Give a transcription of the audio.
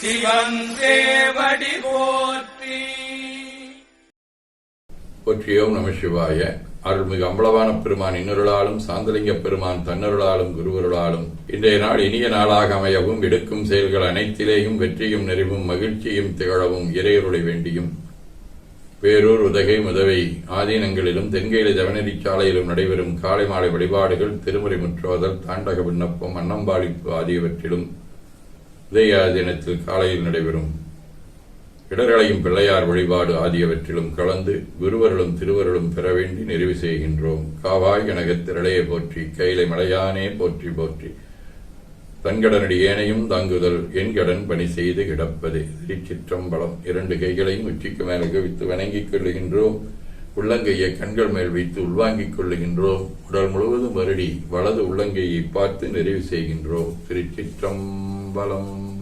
சிவன் தேவடி போற்றி. போற்றியோம் நம சிவாய. அருள்மிகு அம்பளவான பெருமான் இன்னொருளாலும் சாந்தலிங்க பெருமான் தன்னருளாலும் குருவருளாலும் இன்றைய நாள் இனிய நாளாக அமையவும் எடுக்கும் செயல்கள் அனைத்திலேயும் வெற்றியும் நிறைவும் மகிழ்ச்சியும் திகழவும் இறையருளை வேண்டியும். வேறூர் உதகை முதவை ஆதீனங்களிலும் தென்கேலி தவநெறி சாலையிலும் நடைபெறும் காலை மாலை வழிபாடுகள் திருமுறை முற்றோதல் தாண்டக விண்ணப்பம் அன்னம்பாளிப்பு ஆகியவற்றிலும் உதயா தினத்தில் காலையில் நடைபெறும் இடர்களையும் பிள்ளையார் வழிபாடு ஆகியவற்றிலும் கலந்து குருவர்களும் திருவருளும் பெற வேண்டி நிறைவு செய்கின்றோம். காவாய் கனகத் போற்றி கைலை மலையானே போற்றி போற்றி. தன்கடனடி ஏனையும் தாங்குதல் என் கடன் பணி செய்து கிடப்பது. திருச்சிற்றம்பலம் இரண்டு கைகளையும் உச்சிக்கு மேல் குவித்து வணங்கிக் கொள்கின்றோம் உள்ளங்கையை கண்கள் மேல் வைத்து உள்வாங்கிக் கொள்ளுகின்றோம். உடல் முழுவதும் வருடி வலது உள்ளங்கையை பார்த்து நிறைவு செய்கின்றோம். திருச்சிற்றம்பலம்.